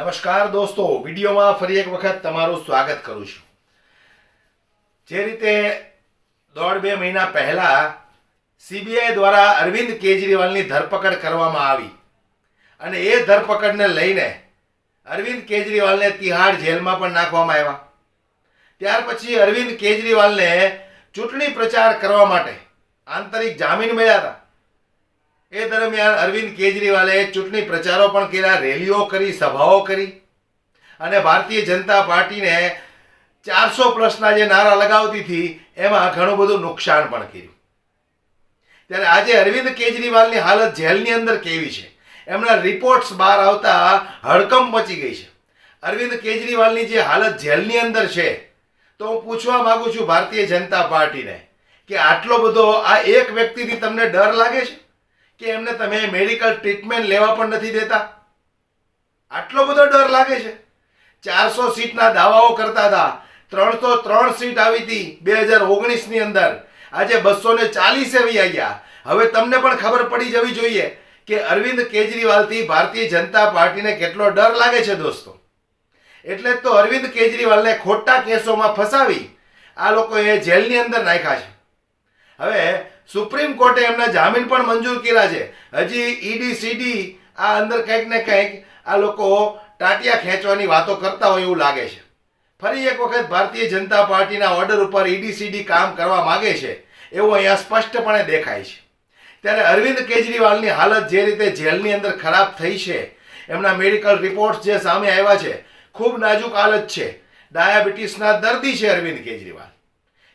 નમસ્કાર દોસ્તો, વિડીયોમાં ફરી એક વખત તમારું સ્વાગત કરું છું. જે રીતે દોઢ બે મહિના પહેલા સીબીઆઈ દ્વારા અરવિંદ કેજરીવાલની ધરપકડ કરવામાં આવી અને એ ધરપકડને લઈને અરવિંદ કેજરીવાલને તિહાડ જેલમાં પણ નાખવામાં આવ્યા. ત્યાર પછી અરવિંદ કેજરીવાલને ચૂંટણી પ્રચાર કરવા માટે આંતરિક જામીન મળ્યા હતા. એ દરમિયાન અરવિંદ કેજરીવાલે ચૂંટણી પ્રચારો પણ કર્યા, રેલીઓ કરી, સભાઓ કરી. અને ભારતીય જનતા પાર્ટીને ચારસો પ્લસના જે નારા લગાવતી હતી, એમાં ઘણું બધું નુકસાન પણ કર્યું. ત્યારે આજે અરવિંદ કેજરીવાલની હાલત જેલની અંદર કેવી છે? એમના રિપોર્ટ્સ બહાર આવતા હડકંપ મચી ગઈ છે. અરવિંદ કેજરીવાલની જે હાલત જેલની અંદર છે, તો હું પૂછવા માગું છું ભારતીય જનતા પાર્ટીને, કે આટલો બધો આ એક વ્યક્તિથી તમને ડર લાગે છે? કે એમને તમે મેડિકલ ટ્રીટમેન્ટ લેવા પણ નથી દેતા? આટલો બધો ડર લાગે છે. ચારસો સીટના દાવાઓ કરતા હતા. ત્રણસો ત્રણ સીટ આવી હતી બે હજાર ઓગણીસની અંદર. આજે બસો ને ચાલીસ આવી ગયા. હવે તમને પણ ખબર પડી જવી જોઈએ કે અરવિંદ કેજરીવાલથી ભારતીય જનતા પાર્ટીને કેટલો ડર લાગે છે દોસ્તો. એટલે તો અરવિંદ કેજરીવાલને ખોટા કેસોમાં ફસાવી આ લોકોએ જેલની અંદર નાખ્યા છે. હવે સુપ્રીમ કોર્ટે એમના જામીન પણ મંજૂર કર્યા છે. હજી ઈડી, સીડી, આ અંદર કંઈક ને કંઈક આ લોકો ટાંટિયા ખેંચવાની વાતો કરતા હોય એવું લાગે છે. ફરી એક વખત ભારતીય જનતા પાર્ટીના ઓર્ડર ઉપર ઈડી, સીડી કામ કરવા માગે છે એવું અહીંયા સ્પષ્ટપણે દેખાય છે. ત્યારે અરવિંદ કેજરીવાલની હાલત જે રીતે જેલની અંદર ખરાબ થઈ છે, એમના મેડિકલ રિપોર્ટ્સ જે સામે આવ્યા છે, ખૂબ નાજુક હાલત છે. ડાયાબિટીસના દર્દી છે અરવિંદ કેજરીવાલ.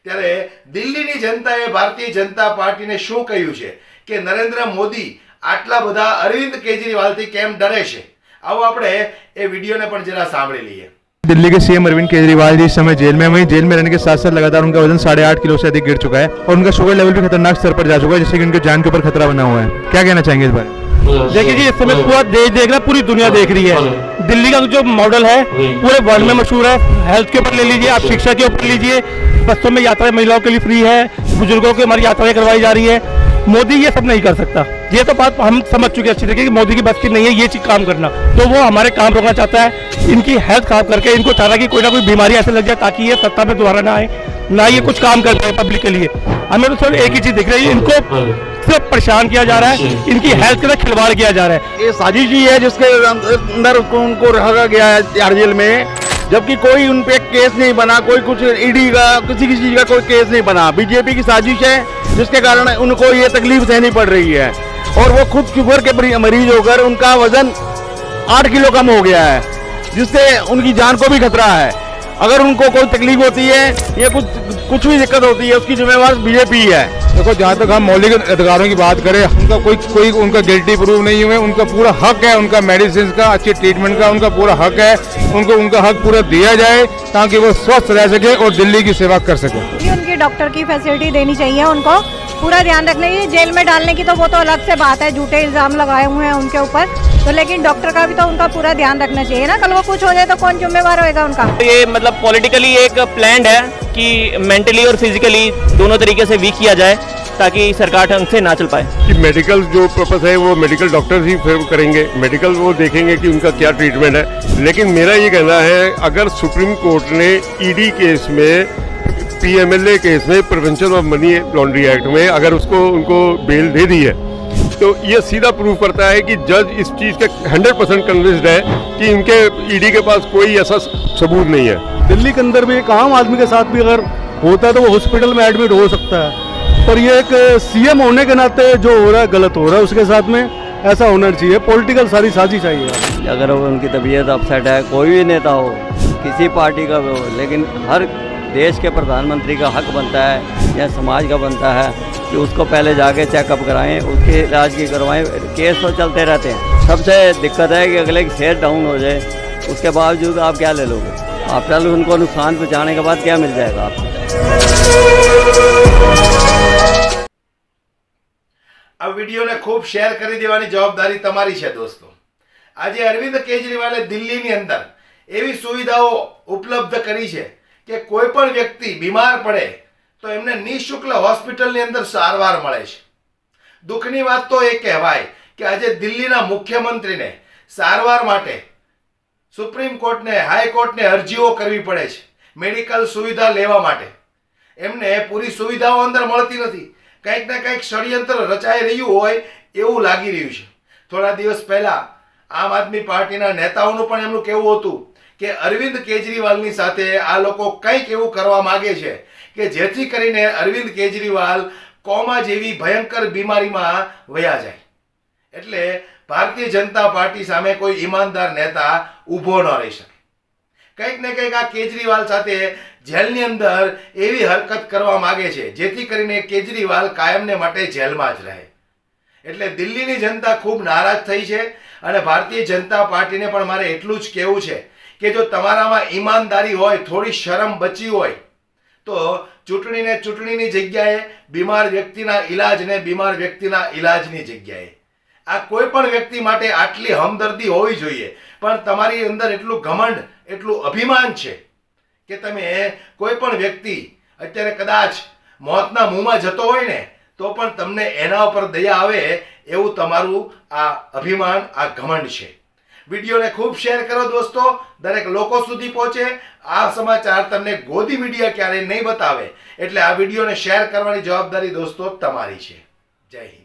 ત્યારે દિલ્હીની જનતાએ ભારતીય જનતા પાર્ટીને શું કહ્યું છે કે નરેન્દ્ર મોદી આટલા બધા અરવિંદ કેજરીવાલથી કેમ ડરે છે આવો આપણે એ વિડીયોને પણ જરા સાંભળી લઈએ दिल्ली के सीएम अरविंद केजरीवाल जी इस समय जेल में हैं। वहीं जेल में रहने के साथ साथ लगातार उनका वजन साढ़े आठ किलो से अधिक गिर चुका है और उनका शुगर लेवल भी खतरनाक स्तर पर जा चुका है जिससे कि उनके जान के ऊपर खतरा बना हुआ है क्या कहना चाहेंगे इस बारे में देखिए जी इस समय पूरा देश देख रहा है पूरी दुनिया देख रही है दिल्ली का जो मॉडल है पूरे वर्ल्ड में मशहूर है। हेल्थ के ऊपर ले लीजिए आप शिक्षा के ऊपर लीजिए। बसों में यात्राएँ महिलाओं के लिए फ्री है बुज़ुर्गों की हमारी यात्राएँ करवाई जा रही है। मोदी ये सब नहीं कर सकता। ये तो बात हम समझ चुके अच्छी तरीके की मोदी की बस की नहीं है ये चीज़ काम करना। तो वो हमारे काम रोकना चाहता है इनकी हेल्थ खराब करके इनको चाह रहा है कि कोई ना कोई बीमारी ऐसे लग जाए ताकि ये सत्ता में दोबारा ना आए ना ये कुछ काम कर पाए पब्लिक के लिए। हमें तो सिर्फ़ एक ही चीज़ दिख रही है इनको सिर्फ़ परेशान किया जा रहा है इनकी हेल्थ के साथ खिलवाड़ किया जा रहा है। ये साजिश ही है जिसके अंदर उनको रखा गया है तिहाड़ जेल में जबकि कोई उन पे केस नहीं बना कोई कुछ ईडी का किसी किसी चीज़ का कोई केस नहीं बना। बीजेपी की साजिश है जिसके कारण उनको ये तकलीफ़ सहनी पड़ रही है। और वो खुद शुगर के मरीज़ होकर उनका वज़न आठ किलो कम हो गया है जिससे उनकी जान को भी खतरा है। अगर उनको कोई तकलीफ़ होती है या कुछ कुछ भी दिक्कत होती है उसकी जिम्मेवार बीजेपी है देखो जहाँ तक हम मौलिक अधिकारों की बात करें उनका कोई कोई उनका गिल्टी प्रूव नहीं हुए उनका पूरा हक है उनका मेडिसिन का अच्छी ट्रीटमेंट का उनका पूरा हक है उनको उनका हक पूरा दिया जाए ताकि वो स्वस्थ रह सके और दिल्ली की सेवा कर सके। उनकी डॉक्टर की फैसिलिटी देनी चाहिए उनको। पूरा ध्यान रखना चाहिए जेल में डालने की तो वो तो अलग से बात है झूठे इल्ज़ाम लगाए हुए हैं उनके ऊपर। तो लेकिन डॉक्टर का भी तो उनका पूरा ध्यान रखना चाहिए ना। कल वो कुछ हो जाए तो कौन जिम्मेवार होएगा उनका? ये मतलब पॉलिटिकली एक प्लान है कि मेंटली और फिजिकली दोनों तरीके से वीक किया जाए ताकि सरकार ढंग से ना चल पाए। कि मेडिकल जो पर्पस है वो मेडिकल डॉक्टर ही फिर करेंगे। मेडिकल वो देखेंगे कि उनका क्या ट्रीटमेंट है। लेकिन मेरा ये कहना है अगर सुप्रीम कोर्ट ने ईडी केस में पीएमएलए केस में prevention of money laundry act में अगर उसको उनको बेल दे दी है तो ये सीधा प्रूव करता है कि जज इस चीज़ का 100 परसेंट कन्विंस्ड है कि इनके ईडी के पास कोई ऐसा सबूत नहीं है। दिल्ली के अंदर भी एक आम आदमी के साथ भी अगर होता है तो वो हॉस्पिटल में एडमिट हो सकता है। पर ये एक सीएम होने के नाते जो हो रहा है गलत हो रहा है उसके साथ में ऐसा होना चाहिए। पॉलिटिकल सारी साजिश चाहिए अगर उनकी तबीयत अपसेट है कोई भी नेता हो किसी पार्टी का भी हो लेकिन हर देश के प्रधानमंत्री का हक बनता है या समाज का बनता है कि उसको पहले जाके चेकअप कराएं उसके इलाज की करवाएं केस तो चलते रहते हैं सबसे दिक्कत है कि अगले की सेहत डाउन हो जाए उसके बावजूद आप क्या ले लोगे आफ्टर उनको नुकसान पहुँचाने के बाद क्या मिल जाएगा आपको આ વિડીયોને ખૂબ શેર કરી દેવાની જવાબદારી તમારી છે દોસ્તો આજે અરવિંદ કેજરીવાલે દિલ્હીની અંદર એવી સુવિધાઓ ઉપલબ્ધ કરી છે કે કોઈ પણ વ્યક્તિ બીમાર પડે, તો એમને નિઃશુલ્ક હોસ્પિટલની અંદર સારવાર મળે છે. દુઃખની વાત તો એ કહેવાય કે આજે દિલ્હીના મુખ્યમંત્રીને સારવાર માટે સુપ્રીમ કોર્ટને હાઈકોર્ટને અરજીઓ કરવી પડે છે, મેડિકલ સુવિધા લેવા માટે. એમને પૂરી સુવિધાઓ અંદર મળતી નથી. કંઈક ને કંઈક ષડયંત્ર રચાઈ રહ્યું હોય એવું લાગી રહ્યું છે. થોડા દિવસ પહેલા આમ આદમી પાર્ટીના નેતાઓનું પણ એમનું કહેવું હતું કે અરવિંદ કેજરીવાલની સાથે આ લોકો કંઈક એવું કરવા માગે છે કે જેથી કરીને અરવિંદ કેજરીવાલ કોમા જેવી ભયંકર બીમારીમાં વયા જાય. એટલે ભારતીય જનતા પાર્ટી સામે કોઈ ઈમાનદાર નેતા ઊભો ન રહી શકે. કંઈક ને કંઈક આ કેજરીવાલ સાથે જેલની અંદર એવી હરકત કરવા માગે છે, જેથી કરીને કેજરીવાલ કાયમને માટે જેલમાં જ રહે. એટલે દિલ્હીની જનતા ખૂબ નારાજ થઈ છે અને ભારતીય જનતા પાર્ટીને પણ મારે એટલું જ કહેવું છે કે જો તમારામાં ઈમાનદારી હોય, થોડી શરમ બચી હોય, તો ચૂંટણીને ચૂંટણીની જગ્યાએ, બીમાર વ્યક્તિના ઈલાજને બીમાર વ્યક્તિના ઈલાજની જગ્યાએ. આ કોઈ પણ વ્યક્તિ માટે આટલી હમદર્દી હોવી જોઈએ, પણ તમારી અંદર એટલું ઘમંડ, એટલું અભિમાન છે કે તમે કોઈ પણ વ્યક્તિ, અત્યારે કદાચ મોતના મુંહમાં જતો હોય ને તો પણ તમને એના ઉપર દયા આવે એવું તમારું આ અભિમાન, આ ઘમંડ છે. વિડીયોને ખૂબ શેર કરો દોસ્તો. દરેક લોકો સુધી પહોંચે. આ સમાચાર તમને ગોદી મીડિયા ક્યારેય નહીં બતાવે. એટલે આ વિડીયોને શેર કરવાની જવાબદારી દોસ્તો તમારી છે. જય હિન્દ.